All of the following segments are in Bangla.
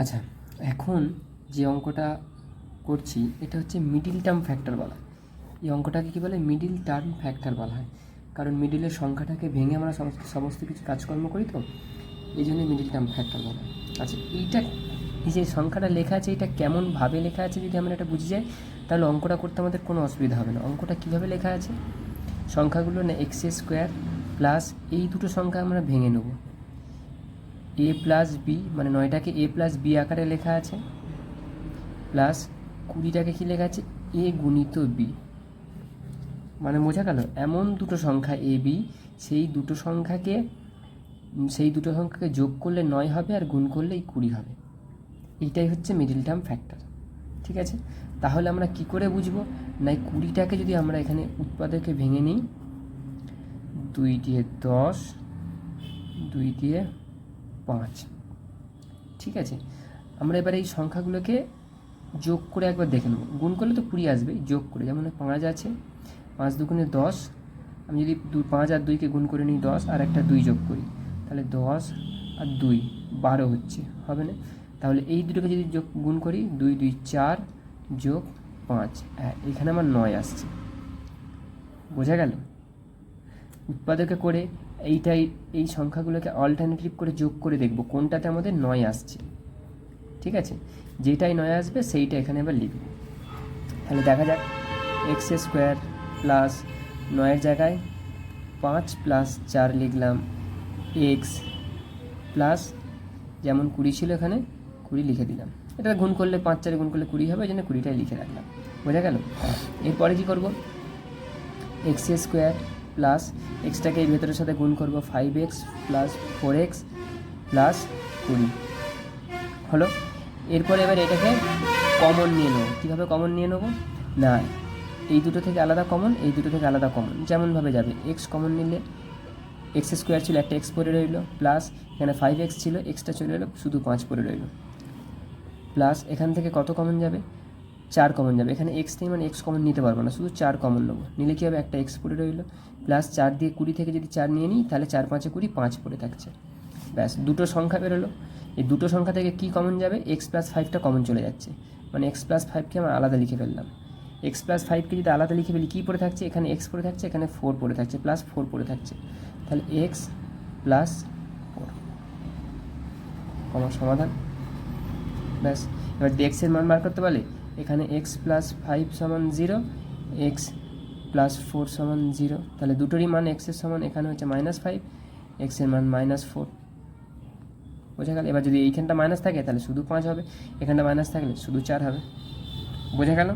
আচ্ছা এখন যে অঙ্কটা করছি, এটা হচ্ছে মিডিল টার্ম ফ্যাক্টর বলা। এই অঙ্কটাকে কী বলে? মিডিল টার্ম ফ্যাক্টর বলা হয়। কারণ মিডিলের সংখ্যাটাকে ভেঙে আমরা সমস্ত সমস্ত কিছু কাজকর্ম করি তো, এই জন্য মিডিল টার্ম ফ্যাক্টর বলা হয়। আচ্ছা এইটা, এই যে সংখ্যাটা লেখা আছে, এটা কেমনভাবে লেখা আছে যদি আমরা এটা বুঝে যাই, তাহলে অঙ্কটা করতে আমাদের কোনো অসুবিধা হবে না। অঙ্কটা কীভাবে লেখা আছে? সংখ্যাগুলো না এক্স স্কোয়ার প্লাস এই দুটো সংখ্যা আমরা ভেঙে নেব। এ প্লাস বি মানে নয়টাকে এ প্লাস বি আকারে লেখা আছে প্লাস কুড়িটাকে কী লেখা আছে? এ গুণিত বি মানে বোঝা গেল, এমন দুটো সংখ্যা এ বি সেই দুটো সংখ্যাকে, সেই দুটো সংখ্যাকে যোগ করলে নয় হবে আর গুণ করলে এই কুড়ি হবে। এইটাই হচ্ছে মিডিল টার্ম ফ্যাক্টর ঠিক আছে? তাহলে আমরা কি করে বুঝব? না এই কুড়িটাকে যদি আমরা এখানে উৎপাদকে ভেঙে নিই, দুই দিয়ে দশ, দুই দিয়ে পাঁচ। ঠিক আছে? আমরা এবার এই সংখ্যাগুলোকে যোগ করে একবার দেখে নেব। গুণ করলে তো কুড়ি আসবে, যোগ করে। যেমন পাঁচ আছে, পাঁচ দুগুণে দশ। আমি যদি দু, পাঁচ আর দুইকে গুণ করে নিই দশ, আর একটা দুই যোগ করি, তাহলে দশ আর দুই বারো হচ্ছে। হবে না? তাহলে এই দুটোকে যদি যোগ, গুণ করি, দুই দুই, চার যোগ পাঁচ। হ্যাঁ এখানে আমার নয় আসছে। বোঝা গেল? উৎপাদকে করে এইটাই, এই সংখ্যাগুলোকে অল্টারনেটিভ করে যোগ করে দেখব কোনটাতে আমাদের নয় আসছে। ঠিক আছে? যেটাই নয় আসবে, সেইটা এখানে এবার লিখব। তাহলে দেখা যাক এক্স স্কোয়ার প্লাস নয়ের জায়গায় পাঁচ প্লাস চার লিখলাম এক্স প্লাস যেমন কুড়ি ছিল এখানে, কুড়ি লিখে দিলাম। এটা গুণ করলে পাঁচ চারে গুণ করলে কুড়ি হবে ওই জন্য কুড়িটাই লিখে রাখলাম। বোঝা গেল? এরপরে কী করব? এক্স স্কোয়ার প্লাস এক্সটাকে এই ভেতরের সাথে গুণ করব five X plus four X plus কুড়ি। হলো? এরপরে এবার এটাকে কমন নিয়ে নেব। কীভাবে কমন নিয়ে নেব? না, এই দুটো থেকে আলাদা কমন এই দুটো থেকে আলাদা কমন যেমনভাবে যাবে। এক্স কমন নিলে এক্স স্কোয়ার ছিল একটা এক্স পরে রইল প্লাস এখানে ফাইভ এক্স ছিল এক্সটা চলে এলো, শুধু পাঁচ পরে রইল। প্লাস এখান থেকে কত কমন যাবে? চার কমন যাবে। এখানে এক্স নেই মানে এক্স কমন নিতে পারব না, শুধু চার কমন নেব। নিলে কী হবে? একটা এক্স পড়ে রইল প্লাস চার দিয়ে কুড়ি থেকে যদি চার নিয়ে নিই, তাহলে চার পাঁচে কুড়ি পাঁচ পড়ে থাকছে। ব্যাস, দুটো সংখ্যা বেরোলো। এই দুটো সংখ্যা থেকে কী কমন যাবে? এক্স প্লাস ফাইভটা কমন চলে যাচ্ছে। মানে এক্স প্লাস ফাইভকে আমরা আলাদা লিখে ফেললাম। এক্স প্লাস ফাইভকে যদি আলাদা লিখে ফেলি, কী পড়ে থাকছে? এখানে এক্স পড়ে থাকছে, এখানে ফোর পড়ে থাকছে প্লাস ফোর পড়ে থাকছে। তাহলে এক্স প্লাস ফোর আমার সমাধান। ব্যাস, এবার এক্সের মান বার করতে পারলে এখানে এক্স প্লাস ফাইভ সমান জিরো এক্স প্লাস ফোর সমান জিরো তাহলে দুটোরই মান এক্সের সমান, এখানে হচ্ছে মাইনাস ফাইভ এক্সের মান মাইনাস ফোর বোঝা গেল? এবার যদি এইখানটা মাইনাস থাকে, তাহলে শুধু পাঁচ হবে। এখানটা মাইনাস থাকলে শুধু চার হবে। বোঝা গেল?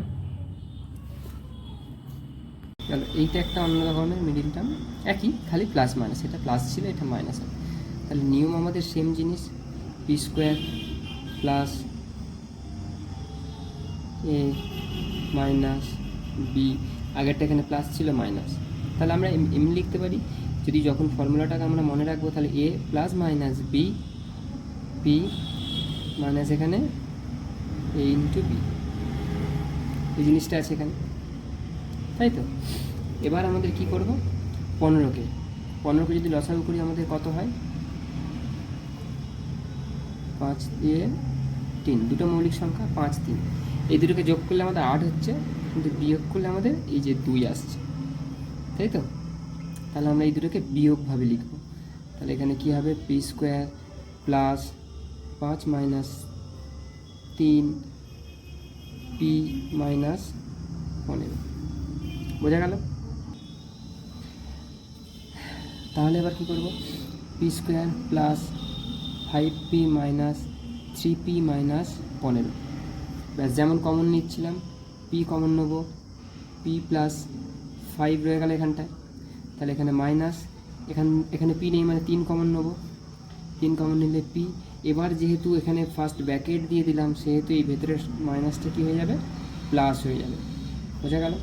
গেল, এইটা একটা অন্য ধরনের মিডিল টার্ম একই, খালি প্লাস মাইনাস এটা প্লাস ছিল, এটা মাইনাস হবে। তাহলে নিয়ম আমাদের সেম জিনিস। P square plus A minus B আগেরটা এখানে প্লাস ছিল মাইনাস তাহলে আমরা এম- এমনি লিখতে পারি, যদি যখন ফর্মুলাটাকে আমরা মনে রাখব, তাহলে A plus minus B P minus এখানে এ ইন্টু বি এই জিনিসটা আছে এখানে। তাই তো? এবার আমাদের কি করব? পনেরোকে। পনেরোকে যদি লসাগু করি, আমাদের কত হয়? পাঁচ দিয়ে তিন। দুটো মৌলিক সংখ্যা, পাঁচ তিন। এই দুটোকে যোগ করলে আমাদের আট হচ্ছে, কিন্তু বিয়োগ করলে আমাদের এই যে দুই আসছে। তাই তো? তাহলে আমরা এই দুটোকে বিয়োগভাবে লিখব। তাহলে এখানে কী হবে? পি স্কোয়ার প্লাস পাঁচ মাইনাস তিন পি মাইনাস পনেরো। বোঝা গেল? তাহলে এবার কী করব? P square plus five P minus three P minus পনেরো। ব্যাস, যেমন কমন নিচ্ছিলাম পি কমন নেব। পি প্লাস ফাইভ রয়ে গেল এখানটায়। তাহলে এখানে মাইনাস এখান, এখানে পি নেই মানে তিন কমন নেব। তিন কমন নিলে পি এবার যেহেতু এখানে ফার্স্ট ব্যাকেট দিয়ে দিলাম, সেহেতু এই ভেতরের মাইনাসটা কী হয়ে যাবে? প্লাস হয়ে যাবে। বোঝা গেল?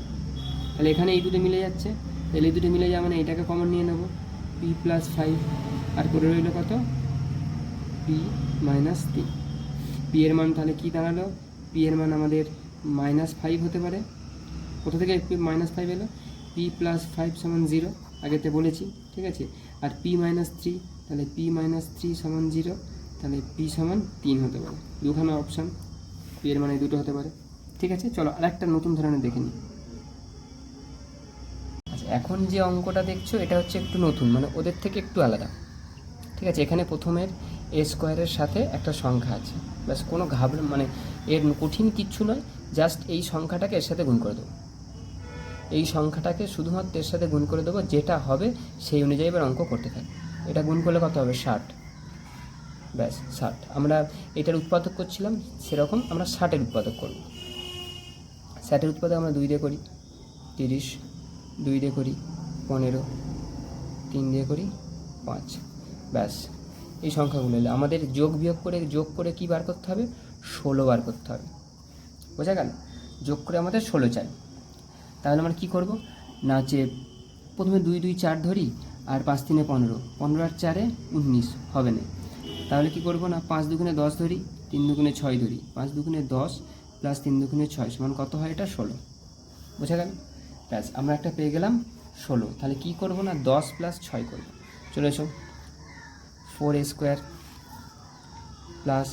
তাহলে এখানে এই দুটো মিলে যাচ্ছে। তাহলে এই দুটো মিলে যাওয়া মানে এটাকে কমন নিয়ে নেব। পি প্লাস ফাইভ আর করে রইল কত? পি মাইনাস তিন। পি এর মান তাহলে কী দাঁড়াল? পি এর মান আমাদের মাইনাস ফাইভ হতে পারে। কোথা থেকে মাইনাস ফাইভ এলো? পি প্লাস ফাইভ সমান জিরো আগেতে বলেছি, ঠিক আছে? আর পি মাইনাস থ্রি তাহলে পি মাইনাস থ্রি সমান জিরো তাহলে পি সমান তিন হতে পারে। দুখানা অপশান পি এর মানে দুটো হতে পারে। ঠিক আছে? চলো আর একটা নতুন ধরনের দেখে নিই। আচ্ছা এখন যে অঙ্কটা দেখছ, এটা হচ্ছে একটু নতুন মানে ওদের থেকে একটু আলাদা। ঠিক আছে? এখানে প্রথমের এ স্কোয়ারের সাথে একটা সংখ্যা আছে। ব্যাস কোনো ঘাবড়ে মানে এর কঠিন কিচ্ছু নয় জাস্ট এই সংখ্যাটাকে এর সাথে গুণ করে দেবো। এই সংখ্যাটাকে শুধুমাত্র এর সাথে গুণ করে দেবো, যেটা হবে সেই অনুযায়ী এবার অঙ্ক করতে থাকি। এটা গুণ করলে কত হবে? ষাট। ব্যাস, ষাট। আমরা এটার উৎপাদক করছিলাম, সেরকম আমরা ষাটের উৎপাদক করব। ষাটের উৎপাদক আমরা দুই দিয়ে করি, তিরিশ, দুই দিয়ে করি, পনেরো, তিন দিয়ে করি, পাঁচ। ব্যাস, এই সংখ্যাগুলো এলো। আমাদের যোগ বিয়োগ করে, যোগ করে কি বার করতে হবে? ষোলো বার করতে হবে। বোঝা গেল? যোগ করে আমাদের ষোলো চাই। তাহলে আমরা কী করব? না যে প্রথমে দুই দুই, চার ধরি আর পাঁচ, তিনে পনেরো। পনেরো আর চারে উনিশ। হবে না। তাহলে কি করব না? পাঁচ দুগুণে দশ ধরি, তিন দুগুণে ছয় ধরি। পাঁচ দুগুণে দশ প্লাস তিন দুগুণে ছয় সমান কত হয় এটা? ষোলো। বোঝা গেল? ব্যাস, আমরা একটা পেয়ে গেলাম ষোলো। তাহলে কি করব না? দশ প্লাস ছয় করব। চলে এসো ফোর এ স্কোয়ার প্লাস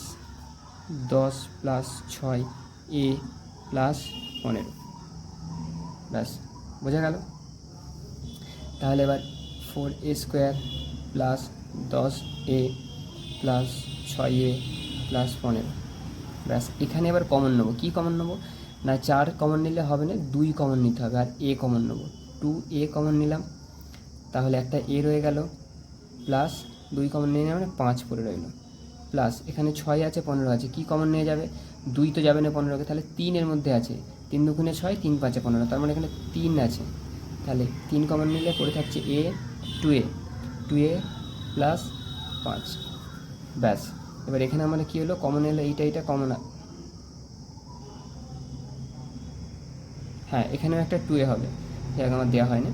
দশ প্লাস ছয় এ প্লাস পনেরো। ব্যাস, বোঝা গেল? তাহলে এবার ফোর এ স্কোয়ার প্লাস দশ এ প্লাস ছয় এ প্লাস পনেরো। ব্যাস, এখানে এবার কমন নেব। কী কমন নেব? না, চার কমন নিলে হবে না, দুই কমন নিতে হবে, আর এ কমন নেব। টু এ কমন নিলাম, তাহলে একটা এ রয়ে গেল প্লাস দুই কমন নিয়ে মানে পাঁচ পড়ে রইল। প্লাস এখানে ছয় আছে, পনেরো আছে। কি কমন নিয়ে যাবে? দুই তো যাবে না পনেরোকে, তাহলে তিনের মধ্যে আছে। তিন দুগুণে ছয়, তিন পাঁচে পনেরো। তার মানে এখানে তিন আছে। তাহলে তিন কমন নিলে পড়ে থাকছে A two A two A plus পাঁচ। ব্যাস। এবার এখানে আমাদের কী হলো? কমন এলো, এইটা এইটা কমন হ্যাঁ এখানেও একটা টু এ হবে। যাক, আমার দেওয়া হয় না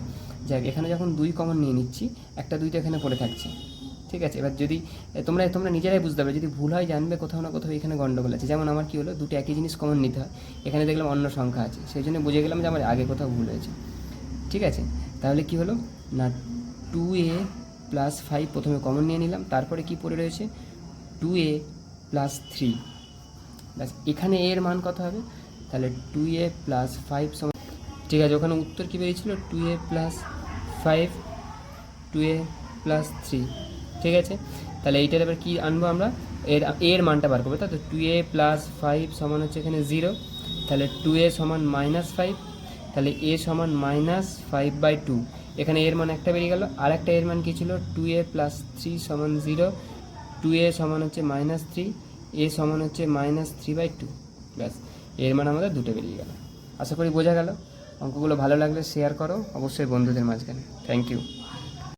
যাক, এখানে যখন দুই কমন নিয়ে নিচ্ছি, একটা দুই তো এখানে পড়ে থাকছে। ঠিক আছে, এবার যদি তোমরা তোমরা নিজেরাই বুঝতে পারবে, যদি ভুল হয় জানবে কোথাও না কোথাও এখানে গন্ডগোল আছে। যেমন আমার কী হলো, দুটো একই জিনিস কমন নিতে হয়। এখানে দেখলাম অন্য সংখ্যা আছে, সেই জন্য বুঝে গেলাম যে আমার আগে কোথাও ভুল হয়েছে। ঠিক আছে, তাহলে কি হলো? না টু এ প্লাস ফাইভ প্রথমে কমন নিয়ে নিলাম, তারপরে কি পড়ে রয়েছে? টু এ প্লাস থ্রি ব্যাস, এখানে এর মান কত হবে? তাহলে টু এ প্লাস ফাইভ সমান, ঠিক আছে, ওখানে উত্তর কী বেরিয়েছিল? Two A plus five two A plus three ঠিক আছে? তাহলে এইটার এবার কী আনব আমরা? এর এর মানটা বার করব, তাই তো? টু এ প্লাস ফাইভ সমান হচ্ছে এখানে জিরো তাহলে টু এ সমান মাইনাস ফাইভ তাহলে এ সমান মাইনাস ফাইভ বাই টু এখানে এর মান একটা বেরিয়ে গেল। আর একটা এর মান কী ছিল? টু এ প্লাস থ্রি সমান জিরো টু এ সমান হচ্ছে মাইনাস থ্রি এ সমান হচ্ছে মাইনাস থ্রি বাই টু ব্যাস, এর মান আমাদের দুটো বেরিয়ে গেল। আশা করি বোঝা গেল। অঙ্কগুলো ভালো লাগলে শেয়ার করো, অবশ্যই বন্ধুদের মাঝখানে। Thank you